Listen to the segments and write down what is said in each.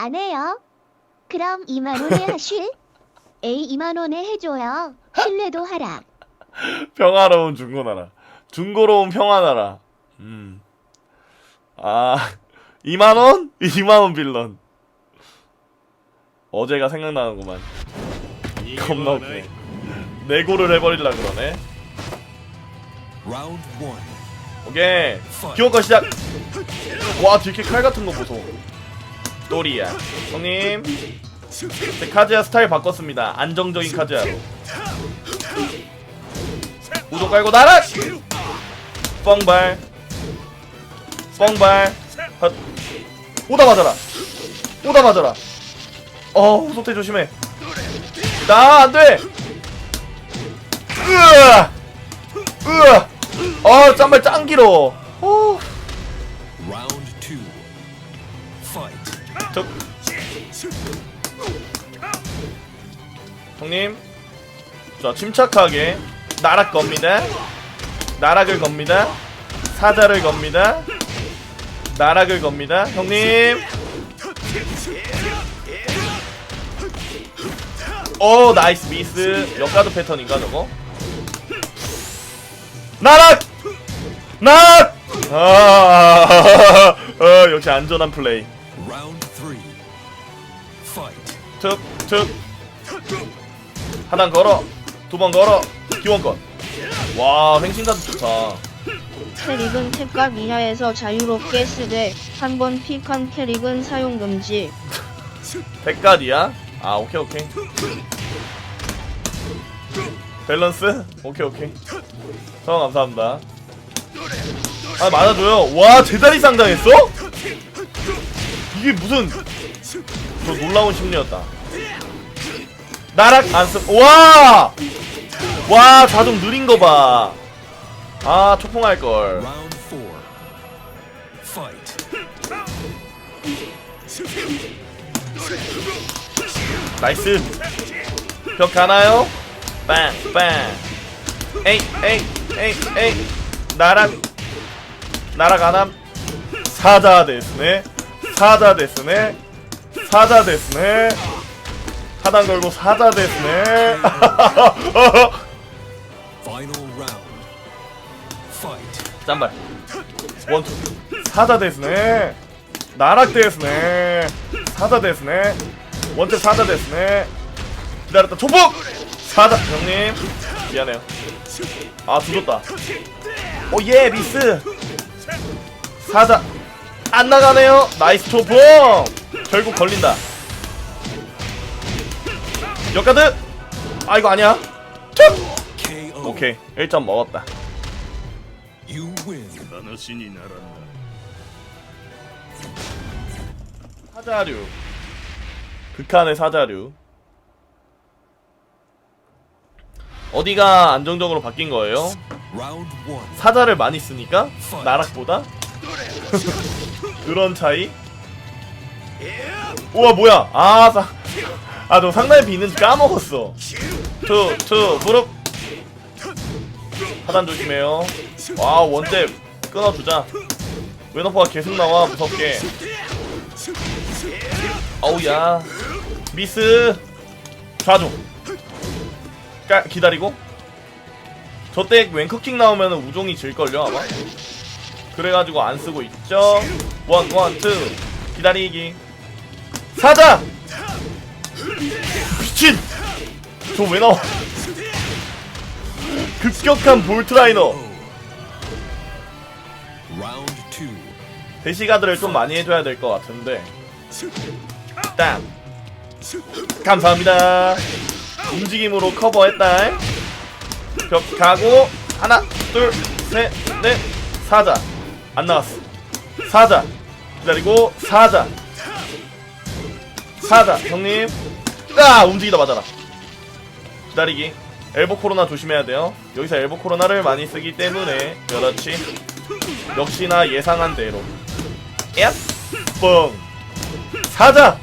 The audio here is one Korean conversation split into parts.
안 해요. 그럼 2만 원에 하실? 에이 2만 원에 해줘요. 신뢰도 하라. 평화로운 중고나라. 중고로운 평화나라. 음. 아, 2만 원? 2만 원 빌런. 어제가 생각나는구만. 겁나 웃기네. 내고를 해버리려 그러네. 오케이. 기원권 시작! 와, 뒤렇게 칼 같은 거 보소. 또리야. 형님. 제 카즈야 스타일 바꿨습니다. 안정적인 카즈야로. 우도 깔고 나락! 뻥발. 뻥발. 헛. 오다 맞아라. 오다 맞아라. 어, 후소태 조심해. 나, 안 돼! 으아! 으아! 아, 짬발 짱 길어. 어. 저... 형님 자 침착하게 나락 겁니다. 나락을 겁니다. 사자를 겁니다. 나락을 겁니다. 형님. 오 나이스 미스. 역가드 패턴인가 저거? 나락! 나락! 아 어, 역시 안전한 플레이. 툭툭. 하단 걸어 두 번 걸어 기원권 와 횡신카드 좋다. 캐릭은 탭값 이하에서 자유롭게 쓰되 한 번 픽한 캐릭은 사용 금지. 백가디야? 아 오케이 오케이. 밸런스? 오케이 오케이. 성 감사합니다. 아 맞아줘요. 와 제자리 상당했어? 이게 무슨 저 놀라운 심리였다. 나락 안습 와! 와 자동 느린 거 봐. 아 초풍할걸. Round four. Fight. 나이스. 벽 가나요? 빵 빵 에이 에이 에이 에이 나락 나락 안함? 사자 데스네. 사자 데스네 사자 데스네. 하단 걸고 사자. Fight. 짠발. 원투. 사자 데스네. 나락 데스네. 사자 데스네. 원투 사자 데스네. 기다렸다. 초폭! 사자 형님. 미안해요. 아 두졌다. 오예 미스. 사자. 안 나가네요. 나이스 초폭 결국 걸린다. 역가드! 아 이거 아니야. 툭. 오케이 1점 먹었다. 사자류. 극한의 사자류. 어디가 안정적으로 바뀐 거예요? 사자를 많이 쓰니까 나락보다? 그런 차이? 우와 뭐야? 아아저 상단에 비 있는지 까먹었어. 투투 무릎. 하단 조심해요. 와 원대 끊어주자. 웨너퍼가 계속 나와 무섭게. 어우야. 미스. 좌중 까, 기다리고. 저때 왼크킹 나오면 우종이 질걸요 아마? 그래가지고 안 쓰고 있죠? 원원 투. 기다리기 사자! 미친! 저 왜 나와? 급격한 볼트라이너. 대시가드를 좀 많이 해줘야 될 것 같은데. 땀. 감사합니다. 움직임으로 커버했다 벽 가고 하나 둘셋넷. 사자. 안 나왔어. 사자. 기다리고 사자 사자 형님. 아 움직이다 맞아라. 기다리기. 엘보 코로나 조심해야 돼요. 여기서 엘보 코로나를 많이 쓰기 때문에 그렇지. 역시나 예상한 대로. 앱 뻥. 사자!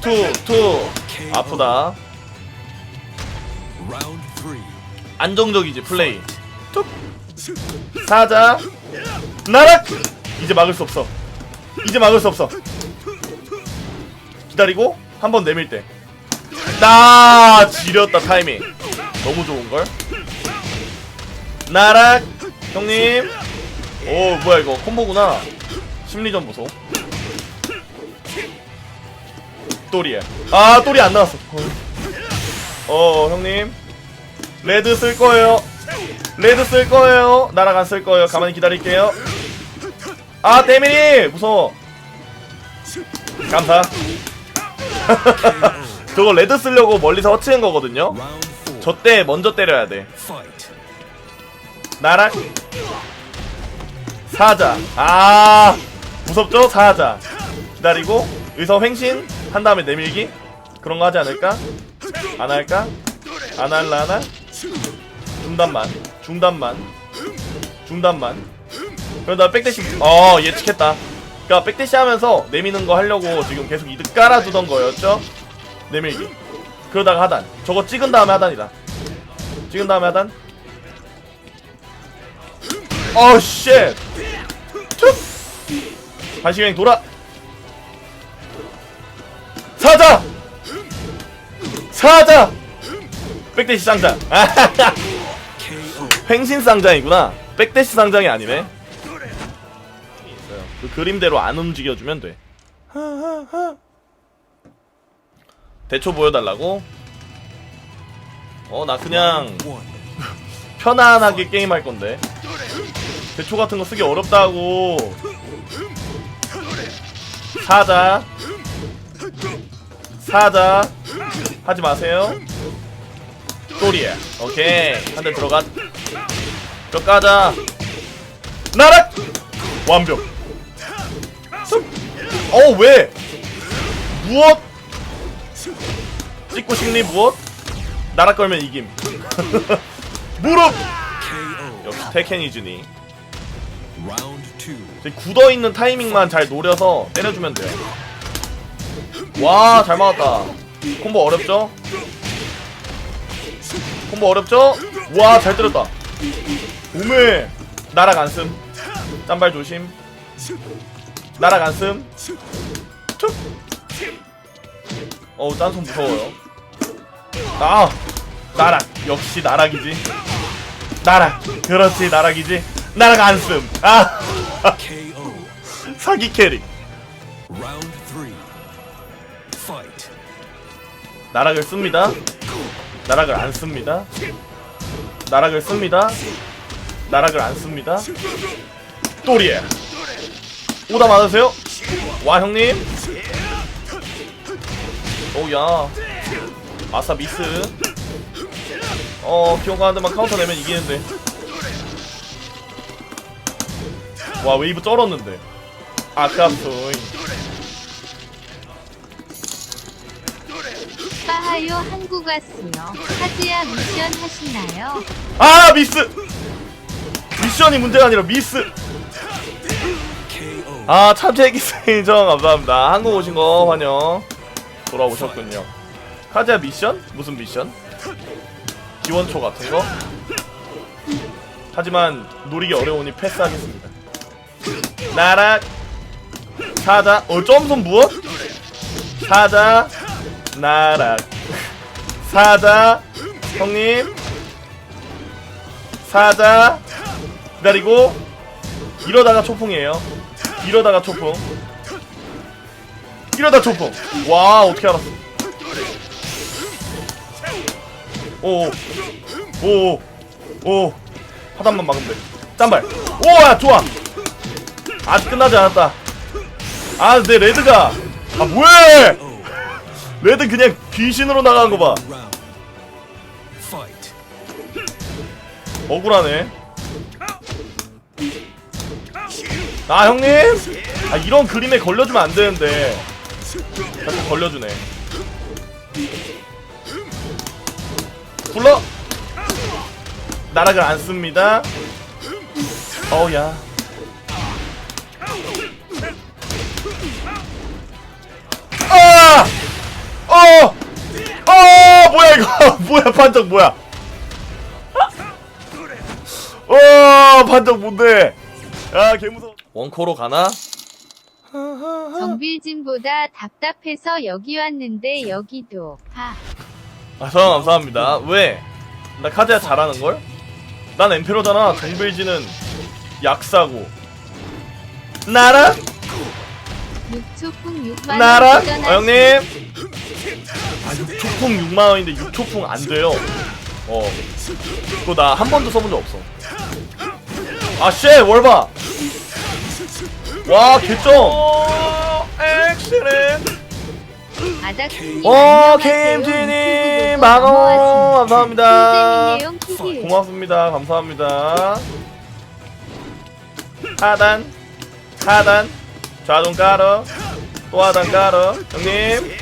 투투. 아프다. 안정적이지 플레이. 툭. 사자. 나락! 이제 막을 수 없어. 이제 막을 수 없어 기다리고 한 번 내밀 때. 나 지렸다 타이밍. 너무 좋은 걸? 나락 형님. 오 뭐야 이거 콤보구나. 심리전 보소. 또리야. 아 또리 안 나왔어. 어 형님. 레드 쓸 거예요. 레드 쓸 거예요. 나락 안 쓸 거예요. 가만히 기다릴게요. 아 때밀이 무서워. 감사. 저거 레드 쓰려고 멀리서 허치는 거거든요. 저 때 먼저 때려야 돼. 나락 사자. 아 무섭죠 사자. 기다리고 의서 횡신 한 다음에 내밀기 그런 거 하지 않을까? 안 할까? 안 할라나? 중단만 중단만 중단만 그러다 백대시 어 예측했다 그니까 백대시 하면서 내미는 거 하려고 지금 계속 이득 깔아두던 거였죠? 내밀기. 그러다가 하단. 저거 찍은 다음에 하단이다. 찍은 다음에 하단. 어쉣. 반시경 돌아. 사자. 사자. 백대시 KO. 횡신 쌍장이구나. 백대시 쌍장이 아니네. 그 그림대로 안 움직여주면 돼. 대초 보여달라고? 어, 나 그냥. 편안하게 게임할 건데. 대초 같은 거 쓰기 어렵다고. 사자. 사자. 하지 마세요. 또리야. 오케이. 한 대 들어가. 몇 가자. 나락! 완벽. 쑥. 어, 왜? 무엇? 찍고 싶니, 무엇? 나락 걸면 이김. 무릎! 역시 테켄이즈니. Round two. 굳어 있는 타이밍만 잘 노려서 때려주면 돼요. 와, 잘 맞았다. 콤보 어렵죠? 콤보 어렵죠? 와, 잘 때렸다. 오메, 나락 안 씀. 짠발 조심. 씀. 툭. 어우, 짠손 무서워요. 아, 나락. 역시 나락이지. 나락. 그렇지, 나락이지. 나락 안 씀. 아. 사기 캐릭. 나락을 씁니다 나락을 안 씁니다 나락을 씁니다 나락을 안 씁니다 또리에 오다 맞으세요? 와 형님. 오야. 아싸 미스. 어 기어가 한 대만 카운터 내면 이기는데. 와 웨이브 쩔었는데. 아깝소잉. 빠하요 한국 왔어요. 카즈야 미션 하시나요? 아 미스! 미션이 문제가 아니라 미스. 아 참새기스 인정. 감사합니다. 한국 오신 거 환영. 돌아오셨군요. 카즈야 미션? 무슨 미션? 기원초 같은 거? 하지만 노리기 어려우니 패스하겠습니다. 나락 사자. 어 점선 무엇? 사자. 나락 사자. 형님. 사자. 기다리고. 이러다가 초풍이에요 이러다가 초풍. 이러다 초풍. 와 어떻게 알았어? 오오오 하단만 막으면 돼. 짠발. 오야 좋아. 아직 끝나지 않았다. 아 내 레드가. 아 뭐해. 레드 그냥 귀신으로 나가는 거봐. Round. Fight. 억울하네. 아 형님, 아 이런 그림에 걸려주면 안 되는데 자꾸 걸려주네. 불러. 나락을 안 씁니다. 어우야. 아! 어! 어! 뭐야 이거? 뭐야 판정 뭐야? 어 반전 뭔데? 야 개무서워 원코로 가나? 정빌진보다 답답해서 여기 왔는데 여기도 하. 아, 선 감사합니다. 왜? 나 카드야 잘하는 걸? 난 엠페로잖아. 정벨지는 약사고. 나라? 6초풍 6만 나라? 어, 형님. 아, 6초풍 6만 원인데 6초풍 안 돼요. 어. 그거 나 한 번도 써본 적 없어. 아, 쉣! 월바! 와, 개점! 엑셀렌! 아닥스님 어, KMT님, 만원! 감사합니다. TV 고맙습니다. 감사합니다. 하단, 하단, 좌동 깔어, 또 하단 깔어. 형님.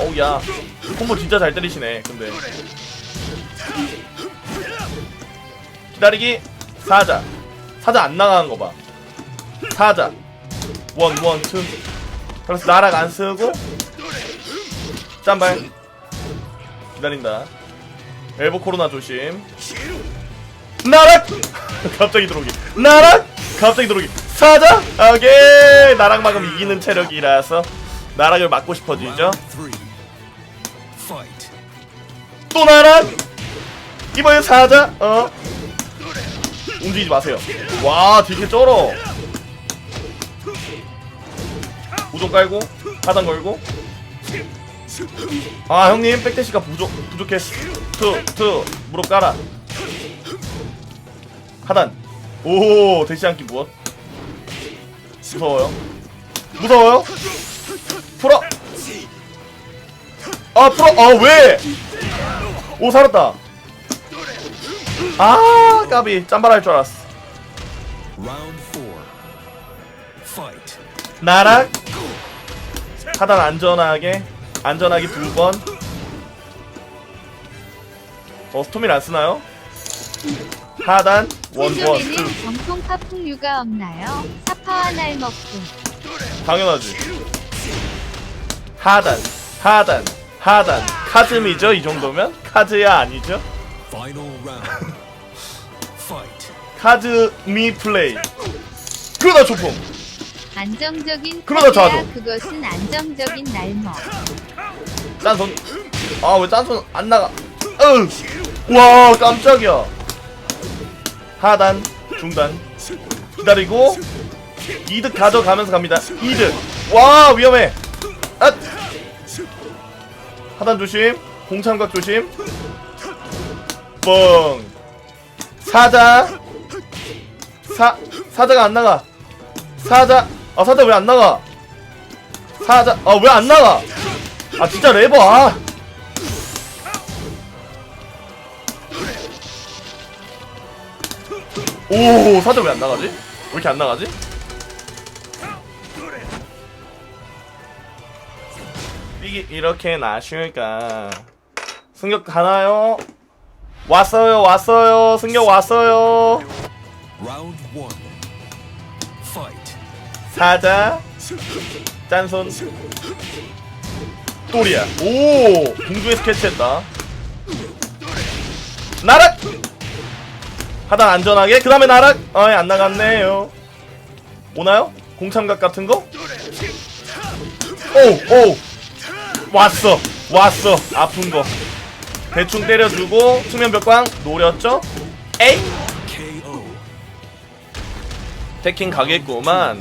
어우, 야. 콤보 진짜 잘 때리시네, 근데. 기다리기, 사자. 사자 안 나가는 거 봐. 사자. 원, 원, 투. 그래서 나락 안 쓰고, 짠발. 기다린다. 엘보 코로나 조심. 나락! 갑자기 들어오기. 나락! 갑자기 들어오기. 사자! 오케이! 나락 막으면 이기는 체력이라서 나락을 막고 싶어지죠. 또 나락! 이번엔 사자! 어? 움직이지 마세요. 와, 되게 쩔어. 우정 깔고, 하단 걸고. 아, 형님, 백대시가 부족, 부족해. 투, 투, 무릎 깔아. 하단. 오, 대시 않기 무엇? 무서워요. 무서워요? 풀어! 아, 풀어! 아, 왜? 오, 살았다. 아, 까비. 짬바랄 줄 알았어. 나락. 하단 안전하게. 안전하게 두 번. 어, 스토밀 안 쓰나요? 하단. 원, 원, 투. 세점에는 정통 파풍류가 없나요? 사파와 날 먹고 당연하지. 하단, 하단, 하단. 카즘이죠? 이 정도면? 카즈야 아니죠? Final round. Fight. 카즈미 플레이. 그러다 조풍. 안정적인 그러다 카드야, 자동. 그것은 안정적인 날먹 짠손. 아, 왜 짠손 안 나가? 으! 와, 깜짝이야. 하단, 중단. 기다리고, 이득 가져가면서 갑니다. 이득. 와, 위험해. 아! 하단 조심. 공참각 조심. 뻥. 사자. 사, 사자가 안 나가. 사자. 아, 사자 왜 안 나가? 사자. 아, 왜 안 나가? 아 진짜 레버 아 오, 사자 왜 안 나가지? 왜 이렇게 안 나가지? 이게 이렇게 나실까? 승격 가나요? 왔어요, 왔어요, 승격 왔어요. 사자, 짠손, 또리야. 오, 공중에 스케치했다. 나락! 하단 안전하게. 그 다음에 나락! 어이, 안 나갔네요. 오나요? 공참각 같은 거? 오, 오! 왔어! 왔어! 아픈 거. 대충 때려주고, 수면벽광 노렸죠? 에이! 태킹 가겠구만.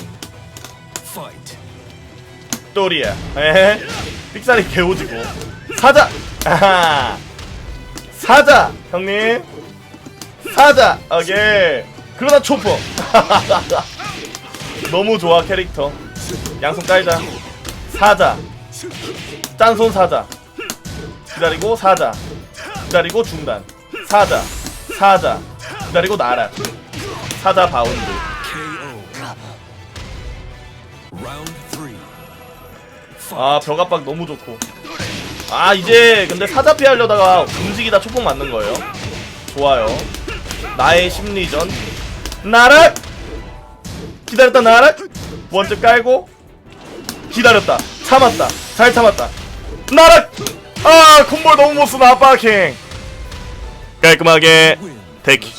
또리야. 에헤. 삑사리 개오지고. 사자! 아하! 사자! 형님! 사자! 오케이. 그러다 초퍼! 너무 좋아, 캐릭터. 양손 깔자. 사자. 짠손 사자. 기다리고 사자. 기다리고 중단. 사자. 사자. 기다리고 나락. 사자 바운드. 아 벽압박 너무 좋고. 아 이제 근데 사자 피하려다가 움직이다 초폭 맞는 거예요. 좋아요. 나의 심리전. 나락 기다렸다 나락 원점 깔고. 기다렸다. 참았다. 잘 참았다. 나락 아 콤보 너무 못쓰나 아빠킹 깔끔하게. 대기